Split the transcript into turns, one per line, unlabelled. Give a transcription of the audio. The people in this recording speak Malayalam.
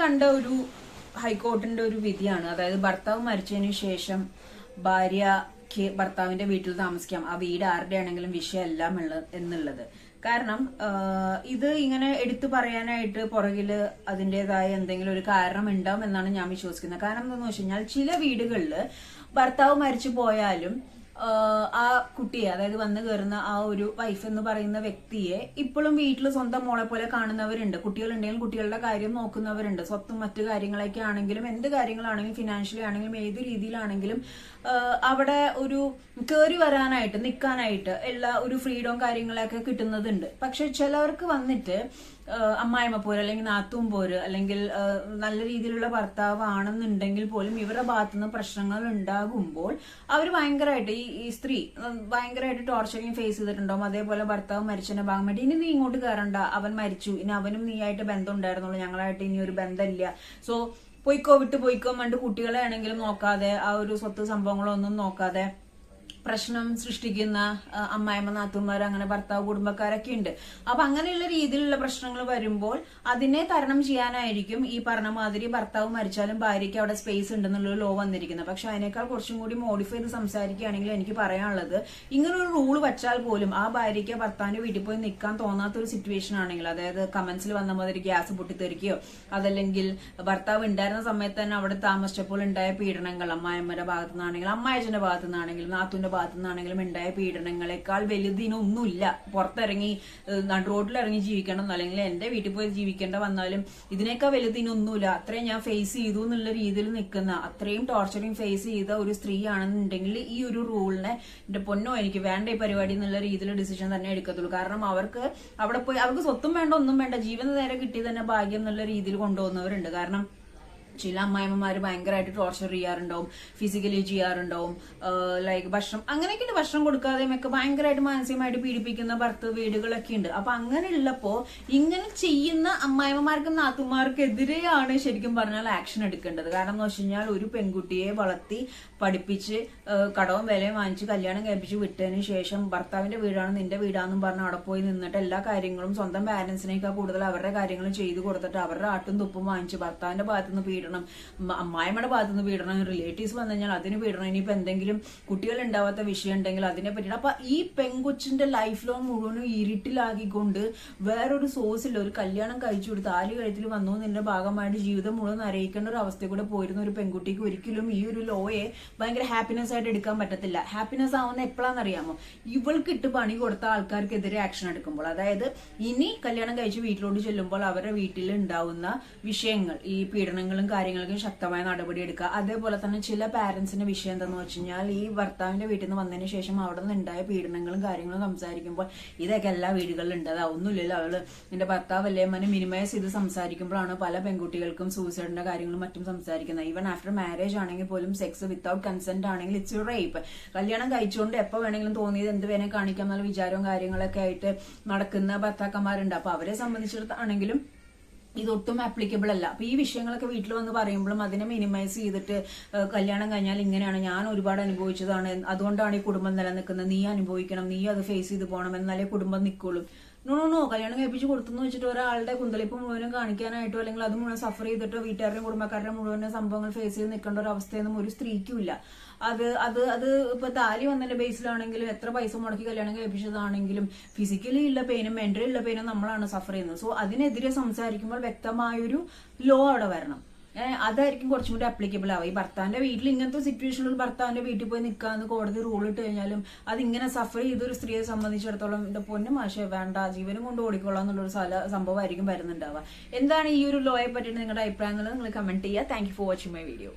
കണ്ട ഒരു ഹൈക്കോർട്ടിന്റെ ഒരു വിധിയാണ്. അതായത് ഭർത്താവ് മരിച്ചതിന് ശേഷം ഭാര്യക്ക് ഭർത്താവിന്റെ വീട്ടിൽ താമസിക്കാം. ആ വീട് ആരുടെ ആണെങ്കിലും വിഷയമല്ല എന്നുള്ളത്. കാരണം ഇത് ഇങ്ങനെ എടുത്തു പറയാനായിട്ട് പുറകിൽ അതിന്റെതായ എന്തെങ്കിലും ഒരു കാരണം ഉണ്ടാവും എന്നാണ് ഞാൻ വിശ്വസിക്കുന്നത്. കാരണം എന്താണെന്ന് വെച്ച് കഴിഞ്ഞാൽ ചില വീടുകളിൽ ഭർത്താവ് മരിച്ചു പോയാലും ആ കുട്ടിയെ അതായത് വന്നു കയറുന്ന ആ ഒരു വൈഫ് എന്ന് പറയുന്ന വ്യക്തിയെ ഇപ്പോഴും വീട്ടിൽ സ്വന്തം മോളെ പോലെ കാണുന്നവരുണ്ട്. കുട്ടികളുണ്ടെങ്കിലും കുട്ടികളുടെ കാര്യം നോക്കുന്നവരുണ്ട്. സ്വത്തും മറ്റു കാര്യങ്ങളൊക്കെ ആണെങ്കിലും എന്ത് കാര്യങ്ങളാണെങ്കിലും ഫിനാൻഷ്യലി ആണെങ്കിലും ഏത് രീതിയിലാണെങ്കിലും അവിടെ ഒരു കയറി വരാനായിട്ട് നിൽക്കാനായിട്ട് എല്ലാ ഒരു ഫ്രീഡവും കാര്യങ്ങളൊക്കെ കിട്ടുന്നതുണ്ട്. പക്ഷെ ചിലവർക്ക് വന്നിട്ട് അമ്മായിമ്മ പോര് അല്ലെങ്കിൽ നാത്തും പോര് അല്ലെങ്കിൽ നല്ല രീതിയിലുള്ള ഭർത്താവ് ആണെന്നുണ്ടെങ്കിൽ പോലും ഇവരുടെ ഭാഗത്തുനിന്ന് പ്രശ്നങ്ങൾ ഉണ്ടാകുമ്പോൾ അവർ ഭയങ്കരമായിട്ട് ഈ ഈ സ്ത്രീ ഭയങ്കരമായിട്ട് ടോർച്ചറിങ് ഫേസ് ചെയ്തിട്ടുണ്ടാവും. അതേപോലെ ഭർത്താവ് മരിച്ചതിന്റെ ഭാഗമായിട്ട് ഇനി നീ ഇങ്ങോട്ട് കയറണ്ട അവൻ മരിച്ചു. ഇനി അവനും നീയായിട്ട് ബന്ധം ഉണ്ടായിരുന്നുള്ളൂ ഞങ്ങളായിട്ട് ഇനി ഒരു ബന്ധമില്ല. സോ പോയിക്കോ വിട്ട് പോയിക്കോ കണ്ട് കുട്ടികളെ ആണെങ്കിലും നോക്കാതെ ആ ഒരു സ്വത്ത് സംഭവങ്ങളൊന്നും നോക്കാതെ പ്രശ്നം സൃഷ്ടിക്കുന്ന അമ്മായിമ്മ നാത്തുമാർ അങ്ങനെ ഭർത്താവ് കുടുംബക്കാരൊക്കെ ഉണ്ട്. അപ്പൊ അങ്ങനെയുള്ള രീതിയിലുള്ള പ്രശ്നങ്ങൾ വരുമ്പോൾ അതിനെ തരണം ചെയ്യാനായിരിക്കും ഈ പറഞ്ഞ മാതിരി ഭർത്താവ് മരിച്ചാലും ഭാര്യയ്ക്ക് അവിടെ സ്പേസ് ഉണ്ടെന്നുള്ള ലോ വന്നിരിക്കുന്നത്. പക്ഷെ അതിനേക്കാൾ കുറച്ചും കൂടി മോഡിഫൈ ചെയ്ത് സംസാരിക്കുകയാണെങ്കിൽ എനിക്ക് പറയാനുള്ളത് ഇങ്ങനൊരു റൂൾ വച്ചാൽ പോലും ആ ഭാര്യയ്ക്ക് ഭർത്താവിന്റെ വീട്ടിൽ പോയി നിൽക്കാൻ തോന്നാത്ത ഒരു സിറ്റുവേഷൻ ആണെങ്കിൽ അതായത് കമന്റ്സിൽ വന്ന മാതിരി ഗ്യാസ് പൊട്ടിത്തെറിക്കുകയോ അതല്ലെങ്കിൽ ഭർത്താവ് ഉണ്ടായിരുന്ന സമയത്ത് തന്നെ അവിടെ താമസിച്ചപ്പോൾ ഉണ്ടായ പീഡനങ്ങൾ അമ്മായിമ്മയുടെ ഭാഗത്തു നിന്നാണെങ്കിലും അമ്മായച്ചന്റെ ഭാഗത്തു നിന്നാണെങ്കിലും നാത്തുവിന്റെ ഭാഗത്തു നിന്നാണെങ്കിലും ഉണ്ടായ പീഡനങ്ങളെക്കാൾ വലുതിനൊന്നുമില്ല പുറത്തിറങ്ങി ഇറങ്ങി ജീവിക്കണം അല്ലെങ്കിൽ എന്റെ വീട്ടിൽ പോയി ജീവിക്കേണ്ട വന്നാലും ഇതിനേക്കാൾ വലുതിനൊന്നുമില്ല അത്രയും ഞാൻ ഫേസ് ചെയ്തു എന്നുള്ള രീതിയിൽ നിൽക്കുന്ന അത്രയും ടോർച്ചറിങ് ഫേസ് ചെയ്ത ഒരു സ്ത്രീയാണെന്നുണ്ടെങ്കിൽ ഈ ഒരു റൂളിനെ എന്റെ പൊന്നോ എനിക്ക് വേണ്ട ഈ പരിപാടി എന്നുള്ള രീതിയിൽ ഡിസിഷൻ തന്നെ എടുക്കത്തുള്ളൂ. കാരണം അവർക്ക് അവിടെ പോയി അവർക്ക് സ്വത്തും വേണ്ട ഒന്നും വേണ്ട ജീവൻ നേരെ കിട്ടി തന്നെ ഭാഗ്യം എന്നുള്ള രീതിയിൽ കൊണ്ടുപോകുന്നവരുണ്ട് കാരണം ചില അമ്മായിമ്മമാര് ഭയങ്കരമായിട്ട് ടോർച്ചർ ചെയ്യാറുണ്ടാവും. ഫിസിക്കലി ചെയ്യാറുണ്ടാവും. ലൈക്ക് ഭക്ഷണം അങ്ങനെയൊക്കെയുണ്ട് ഭക്ഷണം കൊടുക്കാതെയും ഒക്കെ ഭയങ്കരമായിട്ട് മാനസികമായിട്ട് പീഡിപ്പിക്കുന്ന ഭർത്ത് വീടുകളൊക്കെ ഉണ്ട് അപ്പൊ അങ്ങനെ ഉള്ളപ്പോ ഇങ്ങനെ ചെയ്യുന്ന അമ്മായിമ്മമാർക്കും നാത്തുമാർക്കെതിരെയാണ് ശരിക്കും പറഞ്ഞാൽ ആക്ഷൻ എടുക്കേണ്ടത്. കാരണം എന്ന് വെച്ച് കഴിഞ്ഞാൽ ഒരു പെൺകുട്ടിയെ വളർത്തി പഠിപ്പിച്ച് കടവും വിലയും വാങ്ങിച്ച് കല്യാണം കഴിപ്പിച്ച് വിട്ടതിന് ശേഷം ഭർത്താവിന്റെ വീടാണ് നിന്റെ വീടാണെന്നും പറഞ്ഞ് അവിടെ പോയി നിന്നിട്ട് എല്ലാ കാര്യങ്ങളും സ്വന്തം പാരന്റ്സിനേക്കാൾ കൂടുതൽ അവരുടെ കാര്യങ്ങളും ചെയ്തു കൊടുത്തിട്ട് അവരുടെ ആട്ടും തുപ്പും വാങ്ങിച്ച് ഭർത്താവിന്റെ ഭാഗത്തുനിന്ന് പീഡനം മ- അമ്മായിമ്മയുടെ ഭാഗത്തുനിന്ന് പീഡനം റിലേറ്റീവ്സ് വന്നു കഴിഞ്ഞാൽ അതിന് പീഡനം ഇനിയിപ്പോ എന്തെങ്കിലും കുട്ടികൾ ഉണ്ടാവാത്ത വിഷയം ഉണ്ടെങ്കിൽ അതിനെ പറ്റിയിട്ട്. അപ്പൊ ഈ പെങ്കൊച്ചിന്റെ ലൈഫ് ലോങ് മുഴുവനും ഇരുട്ടിലാക്കിക്കൊണ്ട് വേറൊരു സോഴ്സിൽ ഒരു കല്യാണം കഴിച്ചു കൊടുത്ത് ആൽ കഴുത്തിൽ വന്നു നിന്റെ ഭാഗമായിട്ട് ജീവിതം മുഴുവൻ അറിയിക്കേണ്ട ഒരു അവസ്ഥ കൂടെ പോയിരുന്ന ഒരു പെൺകുട്ടിക്ക് ഒരിക്കലും ഈ ഒരു ലോയെ ഭയങ്കര ഹാപ്പിനെസ് ആയിട്ട് എടുക്കാൻ പറ്റത്തില്ല. ഹാപ്പിനെസ് ആവുന്ന എപ്പോഴാണെന്ന് അറിയാമോ ഇവൾക്ക് ഇട്ട് പണി കൊടുത്ത ആൾക്കാർക്കെതിരെ ആക്ഷൻ എടുക്കുമ്പോൾ. അതായത് ഇനി കല്യാണം കഴിച്ച് വീട്ടിലോട്ട് ചെല്ലുമ്പോൾ അവരുടെ വീട്ടിൽ ഉണ്ടാവുന്ന വിഷയങ്ങൾ ഈ പീഡനങ്ങളും കാര്യങ്ങൾക്കും ശക്തമായ നടപടി എടുക്കുക. അതേപോലെ തന്നെ ചില പാരന്റ്സിന്റെ വിഷയം എന്താണെന്ന് വെച്ച് കഴിഞ്ഞാൽ ഈ ഭർത്താവിന്റെ വീട്ടിൽ നിന്ന് വന്നതിന് ശേഷം അവിടെ നിന്ന് ഉണ്ടായ പീഡനങ്ങളും കാര്യങ്ങളും സംസാരിക്കുമ്പോൾ ഇതൊക്കെ എല്ലാ വീടുകളിലും ഉണ്ട് അത് ഒന്നുമില്ലല്ലോ അവൾ എന്റെ ഭർത്താവ് അല്ലേ? മനെ മിനിമൈസ് ചെയ്ത് സംസാരിക്കുമ്പോഴാണ് പല പെൺകുട്ടികൾക്കും സൂസൈഡിന്റെ കാര്യങ്ങളും മറ്റും സംസാരിക്കുന്നത്. ഈവൻ ആഫ്റ്റർ മാരേജ് ആണെങ്കിൽ പോലും സെക്സ് വിത്തൗട്ട് കൺസെന്റ് ആണെങ്കിൽ ഇറ്റ്സ് റേപ്പ് കല്യാണം കഴിച്ചുകൊണ്ട് എപ്പോ വേണമെങ്കിലും തോന്നിയത് എന്ത് വേണേ കാണിക്കാം എന്നുള്ള വിചാരവും കാര്യങ്ങളൊക്കെ ആയിട്ട് നടക്കുന്ന ഭർത്താക്കന്മാരുണ്ട്. അപ്പൊ അവരെ സംബന്ധിച്ചിടത്താണെങ്കിലും ഇതൊട്ടും ആപ്ലിക്കബിൾ അല്ല. അപ്പൊ ഈ വിഷയങ്ങളൊക്കെ വീട്ടിൽ വന്ന് പറയുമ്പോഴും അതിനെ മിനിമൈസ് ചെയ്തിട്ട് കല്യാണം കഴിഞ്ഞാൽ ഇങ്ങനെയാണ്. ഞാൻ ഒരുപാട് അനുഭവിച്ചതാണ്. അതുകൊണ്ടാണ് ഈ കുടുംബം നിലനിൽക്കുന്നത്. നീ അനുഭവിക്കണം. നീ അത് ഫേസ് ചെയ്ത് പോകണം. എന്നാലേ കുടുംബം നിൽക്കുള്ളൂ നോ നോ നോ കല്യാണം കഴിപ്പിച്ച് കൊടുത്തെന്ന് വെച്ചിട്ട് ഒരാളുടെ കുന്തളിപ്പ് മുഴുവനും കാണിക്കാനായിട്ടോ അല്ലെങ്കിൽ അത് മുഴുവൻ സഫർ ചെയ്തിട്ടോ വീട്ടുകാരുടെയും കുടുംബക്കാരുടെ മുഴുവൻ സംഭവങ്ങൾ ഫേസ് ചെയ്ത് നിൽക്കേണ്ട ഒരു അവസ്ഥയൊന്നും ഒരു സ്ത്രീക്കുമില്ല. അത് അത് അത് ഇപ്പൊ താലി വന്നതിന്റെ ബേസിലാണെങ്കിലും എത്ര പൈസ മുടക്കി കല്യാണം കഴിപ്പിച്ചതാണെങ്കിലും ഫിസിക്കലി ഉള്ള പെയിനും മെന്റലി ഉള്ള പെയിനും നമ്മളാണ് സഫർ ചെയ്യുന്നത്. സോ അതിനെതിരെ സംസാരിക്കുമ്പോൾ വ്യക്തമായൊരു ലോ അവിടെ വരണം. അതായിരിക്കും കുറച്ചും കൂടി അപ്ലിക്കബിൾ ആവുക. ഈ ഭർത്താവിന്റെ വീട്ടിൽ ഇങ്ങനത്തെ സിറ്റുവേഷനിൽ ഭർത്താവിന്റെ വീട്ടിൽ പോയി നിൽക്കാന്ന് കോടതി റൂൾ ഇട്ട് കഴിഞ്ഞാലും അത് ഇങ്ങനെ സഫർ ചെയ്ത ഒരു സ്ത്രീയെ സംബന്ധിച്ചിടത്തോളം എന്റെ പൊന്നു മാഷെ വേണ്ട. ജീവനും കൊണ്ട് ഓടിക്കൊള്ളാം എന്നുള്ളൊരു സ്ഥല സംഭവമായിരിക്കും വരുന്നുണ്ടാവുക. എന്താണ് ഈ ഒരു ലോയെ പറ്റിയിട്ട് നിങ്ങളുടെ അഭിപ്രായം എന്നുള്ളത് നിങ്ങൾ കമന്റ് ചെയ്യുക. Thank for watching my video